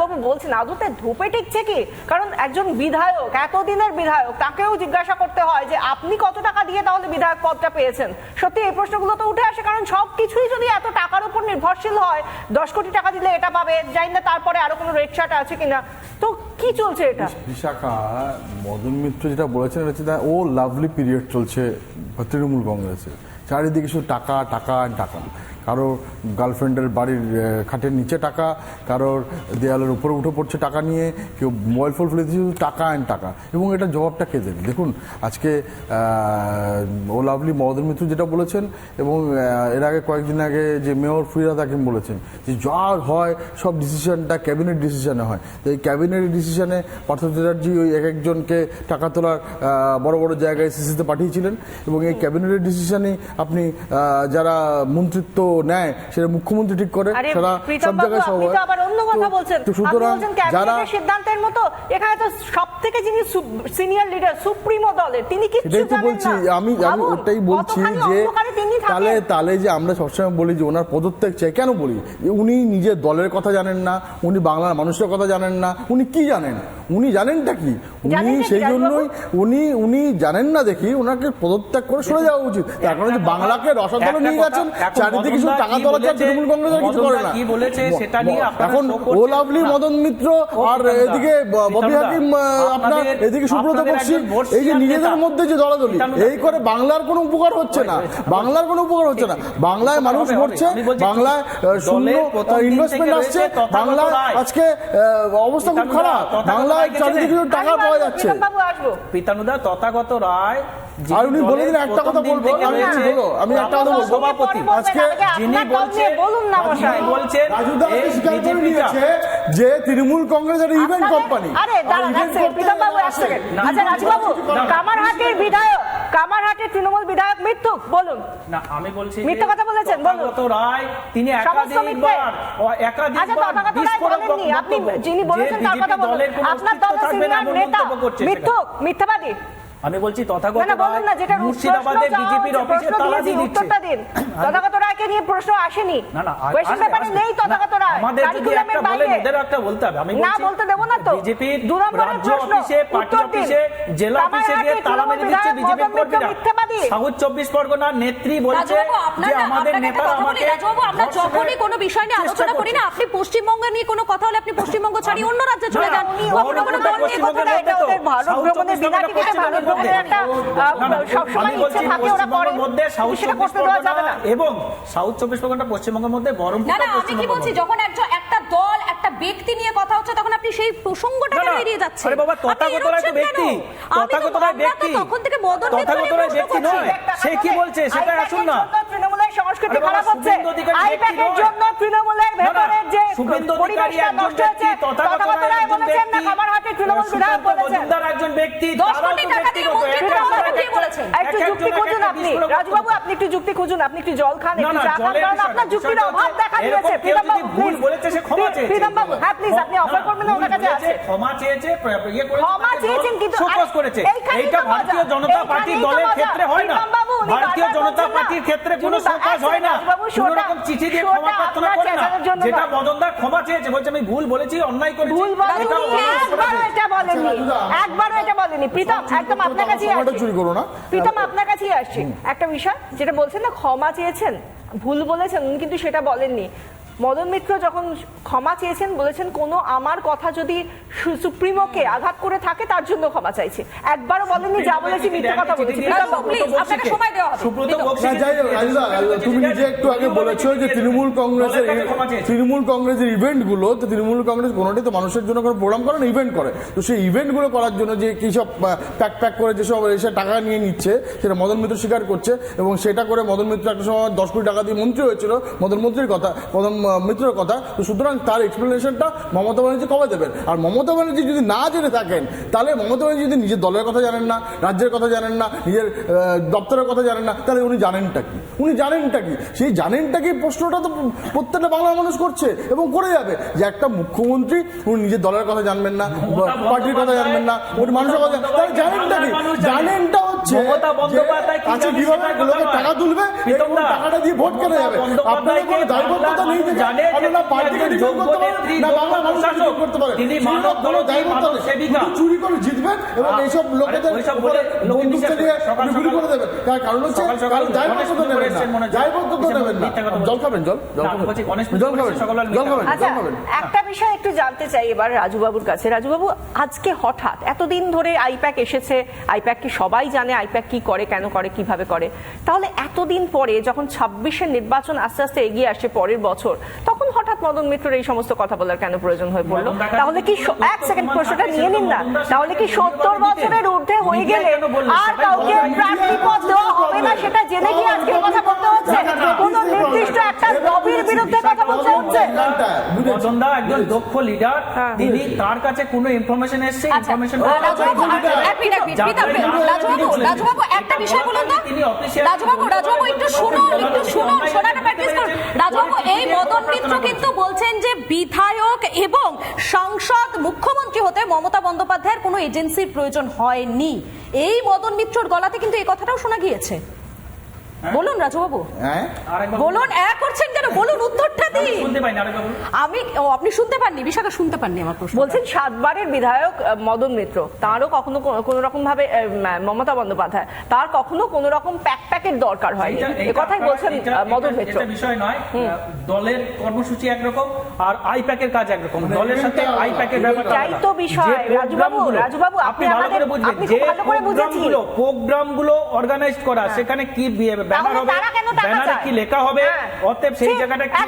রাজুবাবু বলছেন আদতে ধূপে টিকছে কি? কারণ একজন বিধায়ক, এতদিনের বিধায়ক, তাকেও জিজ্ঞাসা করতে হয় যে আপনি কত টাকা দিয়ে তাহলে বিধায়ক পদটা পেয়েছেন? সত্যি এই প্রশ্নগুলো তো উঠে আসে, কারণ সব কিছুই যদি এত টাকার উপর নির্ভরশীল হয়, দশ কোটি টাকা দিলে এটা পাবে, জানি না তারপরে আরও কোনো চার্ট আছে কিনা। তো কি চলছে এটা? বিশাখা, মদন মিত্র যেটা বলেছেন হচ্ছে ও লাভলি পিরিয়ড চলছে তৃণমূল কংগ্রেসে চারিদিকে শুধু টাকা টাকা টাকা। কারও গার্লফ্রেন্ডের বাড়ির খাটের নিচে টাকা, কারোর দেয়ালের উপরে উঠে পড়ছে টাকা নিয়ে, কেউ মোবাইল ফোন ফেলে দিচ্ছে টাকা অ্যান্ড টাকা। এবং এটা জবাবটা কে দেবে? দেখুন, আজকে ও লাভলি মদন মিত্র যেটা বলেছেন, এবং এর আগে কয়েকদিন আগে যে মেয়র ফিরাদ হাকিম বলেছেন, যে যা হয় সব ডিসিশনটা ক্যাবিনেট ডিসিশনে হয়। তো এই ক্যাবিনেট ডিসিশনে পার্থ চ্যাটার্জি ওই এক একজনকে টাকা তোলার বড় বড় জায়গায় সিসিতে পাঠিয়েছিলেন। এবং এই ক্যাবিনেটের ডিসিশনে আপনি যারা মন্ত্রিত্ব নেয় সেটা মুখ্যমন্ত্রী ঠিক করে সেটা সব জায়গায় সব অন্য কথা বলছেন। সুতরাং যারা সিদ্ধান্তের মতো এখানে তো যিনি সিনিয়র লিডার সুপ্রিমো দলের তিনি জানেন বলছি আমি আমি ওটাই বলছি যে যে আমরা সবসময় বলি যে ওনার পদত্যাগ চাই কেন বলি? উনি নিজের দলের কথা জানেন না উনি বাংলার মানুষের কথা জানেন না উনি কি জানেন? উনি জানেনটা কি? উনি সেই জন্যই উনি উনি জানেন না দেখি ওনাকে পদত্যাগ করে সরে যাওয়া উচিত। তার কারণে যে বাংলাকে রসাতলে নিয়ে গেছেন চারিদিকে শুধু টাকা তোলা তৃণমূল কংগ্রেস কিছু করে না। কি বলেছে? সেটা নিয়ে এখন show ও লাভলি মদন মিত্র আর এদিকে ববি হাকিম আপনার এদিকে সুব্রত বক্সি এই যে নিজেদের মধ্যে যে দলাদলি এই করে বাংলার কোনো উপকার হচ্ছে না। বাংলার কোনো উপকার হচ্ছে না। বাংলায় মানুষ। মরছে বাংলায় শূন্য ইনভেস্টমেন্ট আসছে। বাংলায় আজকে আহ, অবস্থা খুব খারাপ। বাংলায় চারিদিকে টাকা পাওয়া যাচ্ছে। পিতানুদা তথাগত রায় আর উনি বলে দিন একটা কথা বলব, আমি একটু রয়েছে, আমি একটা কথা বলব। সভাপতি আজকে যিনি বলছেন বলুন না মশাই। বলছেন রাজুদা স্বীকার করে নিয়েছে যে তৃণমূল কংগ্রেস একটা ইভেন্ট কোম্পানি আরে দাঁড়ান প্রীতম বাবু এক সেকেন্ড আচ্ছা রাজবাবু। কামারহাটের বিধায়ক কামারহাটের তৃণমূল বিধায়ক মিথ্যুক বলুন। না আমি বলছি মিথ্যে কথা বলেছেন, বলুন। রায় তিনি। একাধিকবার আচ্ছা একাধিকবার বিস্ফোরক আপনি যিনি বলেছেন তার কথা বলুন। আপনার দলের সিনিয়র নেতা মিথ্যুক মিথ্যাবাদী। আমি বলছি তথাগত বিজেপির অফিসে তালা দিয়ে দিচ্ছে। রায়কে নিয়ে প্রশ্ন আসেনি। না না আ- পেপারে নেই তথাগত রায়। আমাদের যদি একটা বলেন বাইরে। একটা বলতে হবে আমি না বলতে দেবো না তো। বিজেপির দু নম্বরের রাজ্য অফিসে পার্টি অফিসে জেলা অফিসে গিয়ে তালা মেরে দিচ্ছে বিজেপি কর্মীরা। মিথ্যাবাদী। সাউথ চব্বিশ পরগনার নেত্রী বলছে যে আমাদের নেতারা আমাকে আমরা যখনই কোনো বিষয় নিয়ে আলোচনা করি না আপনি পশ্চিমবঙ্গ নিয়ে কোনো কথা হলে আপনি পশ্চিমবঙ্গ ছাড়িয়ে অন্য রাজ্যে চলে যান কখনো কোনো দল নিয়ে কথা পশ্চিমবঙ্গের এটা ওদের ভারত ভ্রমণের বিনা টিকিটে ভারত ভ্রমণের একটা না, না, সবসময় ইচ্ছে থাকে ওরা করে মধ্যে সাউথ চব্বিশ পরগনা এবং সাউথ চব্বিশ পরগনা পশ্চিমবঙ্গের মধ্যে না বহরমপুর না আমি কি বলছি যখন একজন একটা দল একটা ব্যক্তি নিয়ে কথা হচ্ছে তখন আপনি সেই প্রসঙ্গটাকে না, না। এড়িয়ে যাচ্ছেন আরে বাবা, তথাগত ব্যক্তি। তথাগত ব্যক্তি। তখন মদন মিত্র তথাগত নিয়ে রায় প্রশ্ন ব্যক্তি নয়। সে কি বলছে সেটা আসুন না। তৃণমূলের সংস্কৃতি খারাপ হচ্ছে আইপ্যাকের জন্য তৃণমূলের যে পরিবেশটা নষ্ট হয়েছে বলেছেন না ব্যক্তি, কামারহাটের তৃণমূল বিধায়ক বলেছেন একজন ব্যক্তি কোটি টাকা দিয়ে মন্ত্রী বলেছেন? একটু যুক্তি খুঁজুন আপনি। আপনি একটু যুক্তি খুঁজুন আপনি একটু জল খান একটু চা খান কারণ আপনার যুক্তির অভাব দেখা দিয়েছে প্রীতম বাবু ভুল বলেছে সে ক্ষমা চেয়েছে। প্রীতম বাবু হ্যাঁ প্লিজ আপনি অফার করবেন না ওনার কাছে আছে ক্ষমা চেয়েছে ইয়ে করেছে, ক্ষমা চেয়েছেন কিন্তু করেছে এইটা ভারতীয় জনতা পার্টি দলের। ক্ষেত্রে হয় না ভারতীয় জনতা পার্টির ক্ষেত্রে কোনো শুনুন, হয় না কোনো রকম চিঠি দিয়ে ক্ষমা প্রার্থনা যেটা। মদনদার ক্ষমা চেয়েছে বলছে আমি ভুল বলেছি অন্যায় করেছি। ভুল বলেনি এটা অন্যায় একবারও এটা বলেনি আচ্ছা, একবারও এটা বলেনি। প্রীতম একদম আপনার কাছেই আসছি চুরি করো না। প্রীতম আপনার কাছেই আসছি। একটা বিষয় যেটা বলছেন না ক্ষমা চেয়েছেন ভুল বলেছেন উনি কিন্তু সেটা বলেননি। মদন মিত্র যখন ক্ষমা চেয়েছেন বলেছেন কোনো আমার কথা যদি সু- সুপ্রিমোকে আঘাত করে থাকে তার জন্য ক্ষমা চাইছি। একবারও বলেননি যা বলেছি মিথ্যে কথা বলেছি। আপনাকে সময় দেওয়া তুমি নিজে একটু আগে বলেছ যে তৃণমূল কংগ্রেসের। তৃণমূল কংগ্রেসের ইভেন্টগুলো তো তৃণমূল কংগ্রেস কোনোটাই তো মানুষের জন্য কোনো প্রোগ্রাম করে না ইভেন্ট করে। তো সেই ইভেন্টগুলো করার জন্য যে কি সব প্যাক প্যাক করে যেসব এসে টাকা নিয়ে নিচ্ছে সেটা মদন মিত্র স্বীকার করছে এবং সেটা করে মদন মিত্র একটা সময় দশ কোটি টাকা দিয়ে মন্ত্রী হয়েছিল। মদন মন্ত্রীর কথা মদন মিত্রের কথা তো সুতরাং তার এক্সপ্লেনেশনটা মমতা ব্যানার্জি কবে দেবেন? আর মমতা ব্যানার্জি যদি না জেনে থাকেন তাহলে মমতা ব্যানার্জি যদি নিজের দলের কথা জানেন না রাজ্যের কথা জানেন না নিজের দপ্তরের কথা জানেন না তাহলে উনি জানেনটা কি? উনি জানেনটা কি? সেই জানেনটা কি প্রশ্নটা তো প্রত্যেকটা বাংলার মানুষ করছে এবং করে যাবে। যে একটা মুখ্যমন্ত্রী উনি নিজের দলের কথা জানবেন না পার্টির কথা জানবেন না উনি মানুষের কথা তাহলে জানেনটা কি? জানেনটা হচ্ছে মমতা বন্দ্যোপাধ্যায় যে কি আজকে জানে কীভাবে সেটার কথা লোকের নয়। টাকা তুলবে? এবং টাকাটা দিয়ে ভোট কেনা যাবে আপনাদের কোনো দায়বদ্ধতা নেই যে আপনারা পার্টিকে তিনি ডিফেন্ড করতে পারেন না বাংলা ডিফেন্ড করতে পারেন। তিনি মানব কোনো দায়বদ্ধতা নেই। সেবিকা। চুরি করে জিতবেন এবং এইসব লোকেদের উপরে বলে লোক দিয়ে সকাল গুলি করে দেবেন। তার কারণ হচ্ছে দায়বদ্ধতা নেবেন না। দায়বদ্ধতা নেবেন না। জল খাবেন জল জল খাবেন। জল খাবেন আচ্ছা জল খাবেন একটা বিষয় একটু জানতে চাই এবার রাজুবাবুর কাছে। রাজুবাবু আজকে হঠাৎ এতদিন ধরে আইপ্যাক এসেছে আইপ্যাক কি সবাই জানে আইপ্যাক কি করে কেন করে কীভাবে করে? তাহলে এতদিন পরে যখন ছাব্বিশের নির্বাচন আস্তে আস্তে এগিয়ে আসছে পরের বছর তখন হঠাৎ মদন মিত্রের এই সমস্ত কথা বলার কেন প্রয়োজন হয়ে পড়ল? তাহলে কি এক সেকেন্ড প্রশ্নটা নিয়ে নিন না। তাহলে কি সত্তর বছরের ঊর্ধ্বে হয়ে গেলে আর কাউকে প্রার্থী পদ দেওয়া হবে না সেটা জেনে কি আজকে কথা বলতে হচ্ছে। কোন নির্দিষ্ট একটা লবির বিরুদ্ধে কথা বলতে হচ্ছে। মদনদা একজন দক্ষ লিডার হ্যাঁ। তিনি তার কাছে কোনো ইনফরমেশন এসছে? ইনফরমেশন আহ, রাজুবাবু, আর- এক মিনিট, এক মিনিট, যার প্রীতম, কারণে রাজুবাবু, তিনি রাজুবাবু, একটা বিষয় বলুন তো। আগে তিনি official রাজুবাবু, রাজুবাবু, একটু শুনুন, একটু শুনুন, শোনাটা practice করুন। রাজুবাবু, এই মদন মিত্র কিন্তু বলছেন যে বিধায়ক এবং সাংসদ মুখ্যমন্ত্রী হতে মমতা বন্দ্যোপাধ্যায়ের কোনো এজেন্সির প্রয়োজন হয়নি। এই মদন মিত্রর গলাতে কিন্তু এই কথাটাও শোনা গিয়েছে। বলুন রাজুবাবু হ্যাঁ। বলুন এক করছেন কেন? বলুন উত্তরটা আমি ও আপনি শুনতে পাননি বিশাখা শুনতে পাননি আমার প্রশ্ন বলছেন সাতবারের বিধায়ক মদন মিত্র তারও কখনো কোন রকম ভাবে মমতা বন্দ্যোপাধ্যায় তার কখনো কোন রকম প্যাক প্যাকের দরকার এইটা- এ কথাই বলছেন মদন মিত্র। এটা বিষয় নয় দলের কর্মসূচি একরকম আর আইপ্যাকের কাজ একরকম। দলের সাথে আইপ্যাকের ব্যাপারটা এটাই তো বিষয়। রাজুবাবু, রাজুবাবু, আপনি ভালো করে বুঝবেন। যে ভালো করে বুঝেছি। প্রোগ্রামগুলো প্রোগ্রামগুলো অর্গানাইজ করা সেখানে কি ব্যানার হবে তারা কেন টাকা ব্যানারে কি লেখা হবে হ্যাঁ। অতএব সেই জায়গাটা কি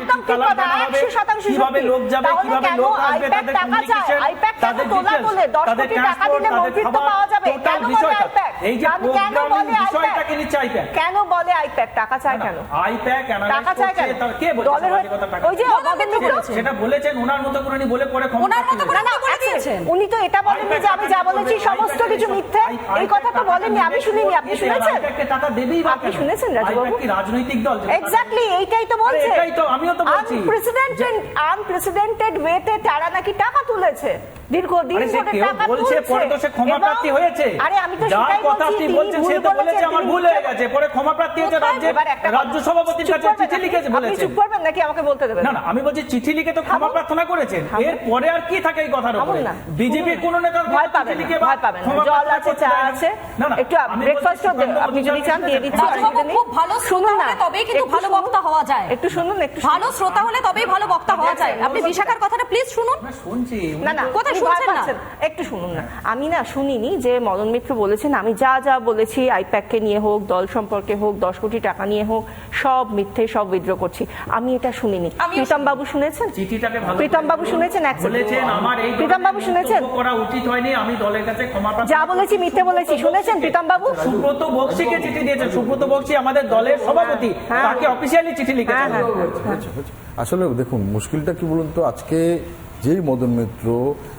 কথা, 100% কীভাবে লোক যাবে কীভাবে লোক আসবে তাদের কমিউনিকেশন তাদের ডিটেইলস তাদের ট্রান্সপোর্ট তাদের খাবার টোটাল বিষয়টা। এই যে প্রোগ্রামিং বিষয়টাকে নিচ্ছে আইপ্যাক কেন বলে আইপ্যাক টাকা চায় কেন? আইপ্যাক টাকা চায় কেন? কে বলছে? কথা টাকা ওই যে মদন মদন মিত্র মিত্র বলেছে। সেটা বলেছেন ওনার মতো করে উনি বলে পরে ক্ষমতা ওনার মতো করে না, না, বলে এক দিয়েছেন উনি তো এটা বলেননি যে আমি যা বলেছি সমস্ত কিছু মিথ্যে। এই কথা তো বলেননি আমি শুনিনি আপনি শুনেছেন? আইপ্যাককে টাকা দেবেই বা আপনি শুনেছেন, রাজুবাবু? রাজনৈতিক দল? এক্স্যাক্টলি এইটাই তো বলছে এটাই তো, আমিও তো বলছি। আনপ্রেসিডেন্টেড আনপ্রেসিডেন্টেড ওয়েতে তারা নাকি টাকা তুলেছে। দীর্ঘদিন ধরে টাকা তুলছে। পরে তো সে হয়েছে। আরে আমি তো সেটাই কথা বলছি আপনি বলছেন, সে তো বলেছে, আমার ভুল হয়ে গেছে। পরে হয়েছে রাজ্য সভাপতির কাছে চিঠি? লিখেছে আপনি চুপ করবেন নাকি আমাকে বলতে দেবেন? না না আমি বলছি চিঠি লিখে তো ক্ষমা প্রার্থনা করেছেন। এর পরে আর কি থাকে এই কথার উপরে? কোন নেতা ভয় পাবেন না, ভয় পাবেন। জল আছে চা আছে। একটু ব্রেকফাস্ট আপনি যদি চান দিয়ে দিচ্ছি। খুব ভালো শুনুন না। কিন্তু ভালো বক্তা হওয়া যায়। একটু শুনুন। একটু ভালো শ্রোতা হলে তবেই ভালো বক্তা হওয়া যায়। আপনি বিশাখার কথাটা প্লিজ শুনুন শুনছি না না কোথায় শুনছেন না? একটু শুনুন না। আমি না শুনিনি যে মদন মিত্র বলেছেন আমি যা যা বলেছি আইপ্যাককে নিয়ে হোক দল সম্পর্কে হোক দশ কোটি টাকা নিয়ে হোক সব মিথ্যে সব বিদ্রোহ করছি। আমি এটা শুনিনি। প্রীতম বাবু শুনেছেন? প্রীতম বাবু শুনেছেন এক second? বলেছেন আমার এই প্রীতম বাবু শুনেছেন? করা উচিত হয়নি আমি দলের কাছে ক্ষমা যা বলেছি মিথ্যে বলেছি শুনেছেন প্রীতম বাবু সুব্রত বক্সিকে চিঠি দিয়েছেন। সুব্রত বক্সি আমাদের দলের সভাপতি হ্যাঁ। তাকে অফিসিয়ালি চিঠি হ্যাঁ লিখেছেন। হ্যাঁ আচ্ছা, আচ্ছা। আসলে দেখুন মুশকিলটা কি বলুন তো আজকে যেই মদন মিত্র,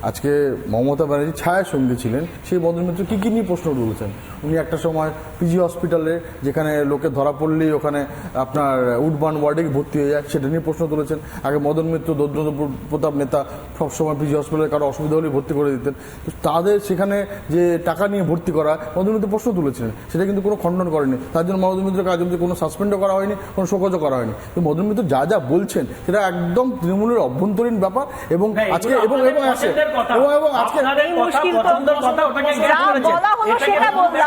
আজকে মমতা ব্যানার্জির ছায়া সঙ্গী ছিলেন, সেই মদন মিত্র কি কি নিয়ে প্রশ্ন তুলেছেন? উনি একটা সময় পিজি হসপিটালে যেখানে লোকে ধরা পড়লেই ওখানে আপনার উডবান ওয়ার্ডে ভর্তি হয়ে যায়। সেটা নিয়ে প্রশ্ন তুলেছেন। আগে মদন মিত্র দদ্রন্দ্র প্রতাপ নেতা সবসময় পিজি হসপিটালে কারও অসুবিধা হলে ভর্তি করে দিতেন। তো তাদের সেখানে যে টাকা নিয়ে ভর্তি করা মদন মিত্র প্রশ্ন তুলেছিলেন। সেটা কিন্তু কোনো খণ্ডন করেনি তার জন্য মদন মিত্রকে আজ অব্দি কোনো সাসপেন্ডও করা হয়নি কোনো শোকজও করা হয়নি। কিন্তু মদন মিত্র যা যা বলছেন সেটা একদম তৃণমূলের অভ্যন্তরীণ ব্যাপার এবং আজকে এবং এবং আছে। এবং এবং আজকে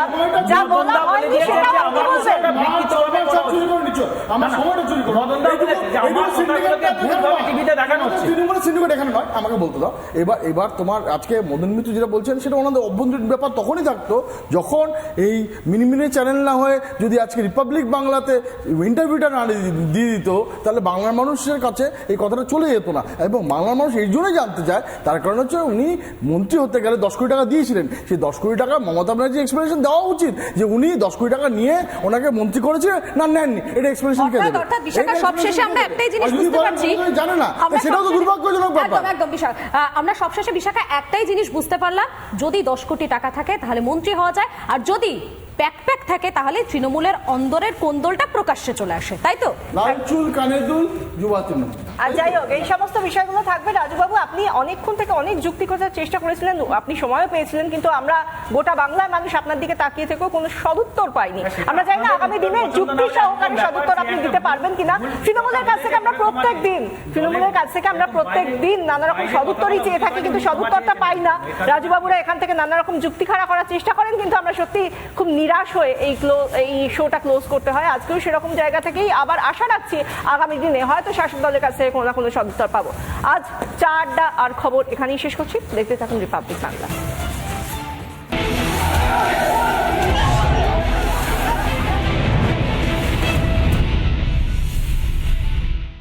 আপনাদের এই কথা, মুশকিল তো- পছন্দের কথা, ওটাকে যা জ্ঞান করেছেন। বলা হলো এটাকে সেটা বললাম। যা বলা মদনদা বলে হয়নি দিয়েছে সেটা যে আপনি চুরি করে নিচ্ছ। আমার। সময়টা চুরি করো। তৃণমূলের নয়, আমাকে বলতে দাও এবার এবার তোমার আজকে মদন মিত্র যেটা বলছেন সেটা ওনাদের অভ্যন্তরীণ ব্যাপার তখনই থাকতো যখন এই মিনিমিনি চ্যানেল না হয়ে যদি আজকে রিপাবলিক বাংলাতে ইন্টারভিউটা না দিয়ে দিত তাহলে বাংলার মানুষের কাছে এই কথাটা চলে যেত না এবং বাংলার মানুষ এই জন্যই জানতে চায় তার কারণ হচ্ছে উনি মন্ত্রী হতে গেলে দশ কোটি টাকা দিয়েছিলেন সেই দশ কোটি টাকা মমতা ব্যানার্জি এক্সপ্লেনেশন দেওয়া উচিত যে উনি দশ কোটি টাকা নিয়ে ওনাকে মন্ত্রী করেছিলেন না নেননি। এটা এক্সপ্লেনেশন কে দেবে? অর্থাৎ বিশাখা এটা সবশেষে আমরা? একটাই জিনিস বুঝতে পারছি। জানে না। সেটাও তো দুর্ভাগ্যজনক ব্যাপার। একদম একদম বিশাখ। আমরা সবশেষে বিশাখা একটাই জিনিস বুঝতে পারলাম। যদি দশ কোটি টাকা থাকে তাহলে মন্ত্রী হওয়া যায়। আর যদি প্যাক প্যাক থাকে তাহলে তৃণমূলের অন্দরের কোন্দলটা প্রকাশ্যে চলে আসে। তাই তো? লাল চুল দুল যুবা তৃণমূল। আর যাই হোক, এই সমস্ত বিষয়গুলো থাকবে। রাজুবাবু, আপনি অনেকক্ষণ থেকে অনেক যুক্তি খোঁজার চেষ্টা করেছিলেন। আপনি সময়ও পেয়েছিলেন, কিন্তু আমরা গোটা বাংলার মানুষ আপনার দিকে তাকিয়ে থেকেও কোনো সদুত্তর পাইনি। আমরা চাই না আগামী দিনে যুক্তি সহকারে সদুত্তর আপনি দিতে পারবেন কিনা। তৃণমূলের কাছ থেকে আমরা প্রত্যেক দিন, তৃণমূলের কাছ থেকে আমরা প্রত্যেক দিন নানা রকম সদুত্তরই চেয়ে থাকি, কিন্তু সদুত্তরটা পাই না। রাজুবাবুরা এখান থেকে নানা রকম যুক্তি খাড়া করার চেষ্টা করেন, কিন্তু আমরা সত্যি খুব নিরাশ হয়ে এই এই শোটা ক্লোজ করতে হয়। আজকেও সেরকম জায়গা থেকেই আবার আশা রাখছি আগামী দিনে। হয়তো শাসক দলের কাছ থেকে কোনো না কোনো সদুত্তর পাবো। আজ চারটা আর খবর এখানেই শেষ করছি। দেখতে থাকুন রিপাবলিক বাংলা